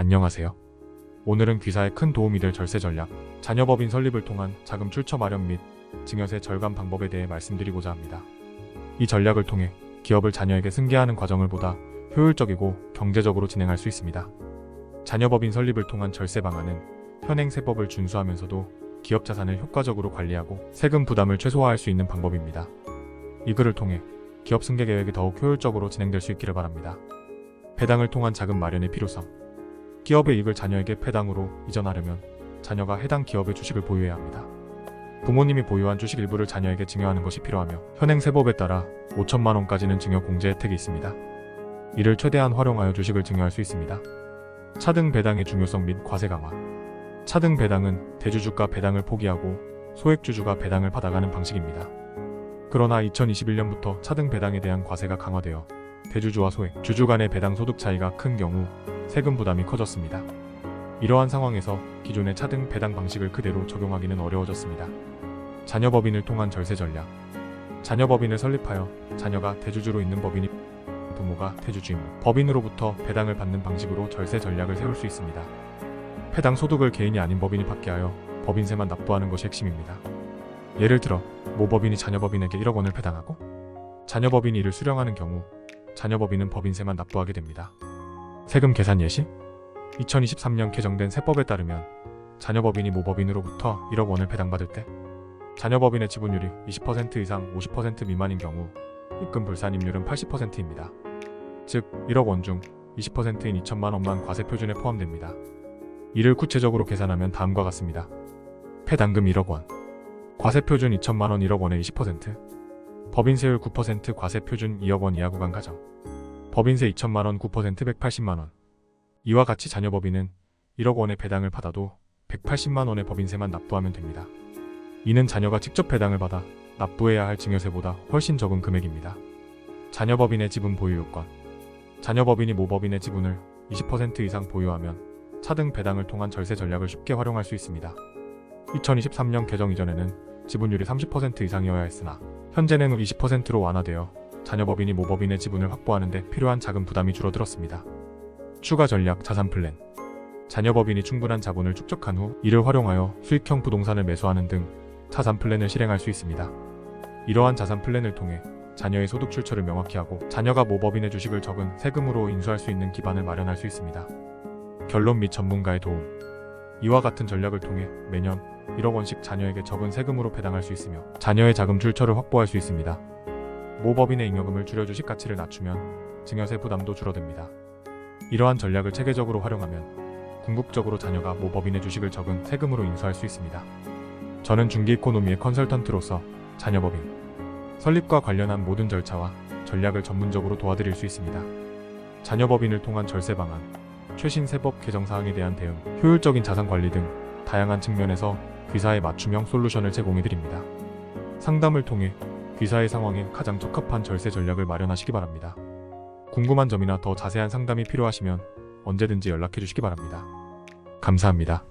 안녕하세요. 오늘은 귀사에 큰 도움이 될 절세 전략, 자녀법인 설립을 통한 자금 출처 마련 및 증여세 절감 방법에 대해 말씀드리고자 합니다. 이 전략을 통해 기업을 자녀에게 승계하는 과정을 보다 효율적이고 경제적으로 진행할 수 있습니다. 자녀법인 설립을 통한 절세 방안은 현행 세법을 준수하면서도 기업 자산을 효과적으로 관리하고 세금 부담을 최소화할 수 있는 방법입니다. 이 글을 통해 기업 승계 계획이 더욱 효율적으로 진행될 수 있기를 바랍니다. 배당을 통한 자금 마련의 필요성. 기업의 이익을 자녀에게 배당으로 이전하려면 자녀가 해당 기업의 주식을 보유해야 합니다. 부모님이 보유한 주식 일부를 자녀에게 증여하는 것이 필요하며 현행 세법에 따라 5천만 원까지는 증여 공제 혜택이 있습니다. 이를 최대한 활용하여 주식을 증여할 수 있습니다. 차등 배당의 중요성 및 과세 강화. 차등 배당은 대주주가 배당을 포기하고 소액주주가 배당을 받아가는 방식입니다. 그러나 2021년부터 차등 배당에 대한 과세가 강화되어 대주주와 소액 주주 간의 배당 소득 차이가 큰 경우 세금 부담이 커졌습니다. 이러한 상황에서 기존의 차등 배당 방식을 그대로 적용하기는 어려워졌습니다. 자녀법인을 통한 절세 전략. 자녀법인을 설립하여 자녀가 대주주로 있는 법인이 부모가 대주주임 법인으로부터 배당을 받는 방식으로 절세 전략을 세울 수 있습니다. 해당 소득을 개인이 아닌 법인이 받게 하여 법인세만 납부하는 것이 핵심입니다. 예를 들어 모 법인이 자녀 법인에게 1억 원을 배당하고 자녀 법인이 이를 수령하는 경우 자녀 법인은 법인세만 납부하게 됩니다. 세금 계산 예시 2023년 개정된 세법에 따르면 자녀 법인이 모 법인으로부터 1억 원을 배당받을 때 자녀 법인의 지분율이 20% 이상 50% 미만인 경우 입금 불산임률은 80%입니다. 즉 1억 원 중 20%인 2천만 원만 과세 표준에 포함됩니다. 이를 구체적으로 계산하면 다음과 같습니다. 폐당금 1억 원, 과세 표준 2천만 원 1억 원의 20%, 법인세율 9% 과세 표준 2억 원 이하 구간 가정, 법인세 2천만 원 9% 180만 원. 이와 같이 자녀 법인은 1억 원의 배당을 받아도 180만 원의 법인세만 납부하면 됩니다. 이는 자녀가 직접 배당을 받아 납부해야 할 증여세보다 훨씬 적은 금액입니다. 자녀 법인의 지분 보유 요건 자녀 법인이 모 법인의 지분을 20% 이상 보유하면 차등 배당을 통한 절세 전략을 쉽게 활용할 수 있습니다. 2023년 개정 이전에는 지분율이 30% 이상이어야 했으나 현재는 20%로 완화되어 자녀법인이 모법인의 지분을 확보하는 데 필요한 자금 부담이 줄어들었습니다. 추가 전략 자산 플랜 자녀법인이 충분한 자본을 축적한 후 이를 활용하여 수익형 부동산을 매수하는 등 자산 플랜을 실행할 수 있습니다. 이러한 자산 플랜을 통해 자녀의 소득 출처를 명확히 하고 자녀가 모법인의 주식을 적은 세금으로 인수할 수 있는 기반을 마련할 수 있습니다. 결론 및 전문가의 도움 이와 같은 전략을 통해 매년 1억 원씩 자녀에게 적은 세금으로 배당할 수 있으며 자녀의 자금 출처를 확보할 수 있습니다. 모법인의 잉여금을 줄여 주식 가치를 낮추면 증여세 부담도 줄어듭니다. 이러한 전략을 체계적으로 활용하면 궁극적으로 자녀가 모법인의 주식을 적은 세금으로 인수할 수 있습니다. 저는 중기 이코노미의 컨설턴트로서 자녀법인 설립과 관련한 모든 절차와 전략을 전문적으로 도와드릴 수 있습니다. 자녀법인을 통한 절세 방안, 최신 세법 개정 사항에 대한 대응, 효율적인 자산 관리 등 다양한 측면에서 귀사에 맞춤형 솔루션을 제공해 드립니다. 상담을 통해 귀사의 상황에 가장 적합한 절세 전략을 마련하시기 바랍니다. 궁금한 점이나 더 자세한 상담이 필요하시면 언제든지 연락해 주시기 바랍니다. 감사합니다.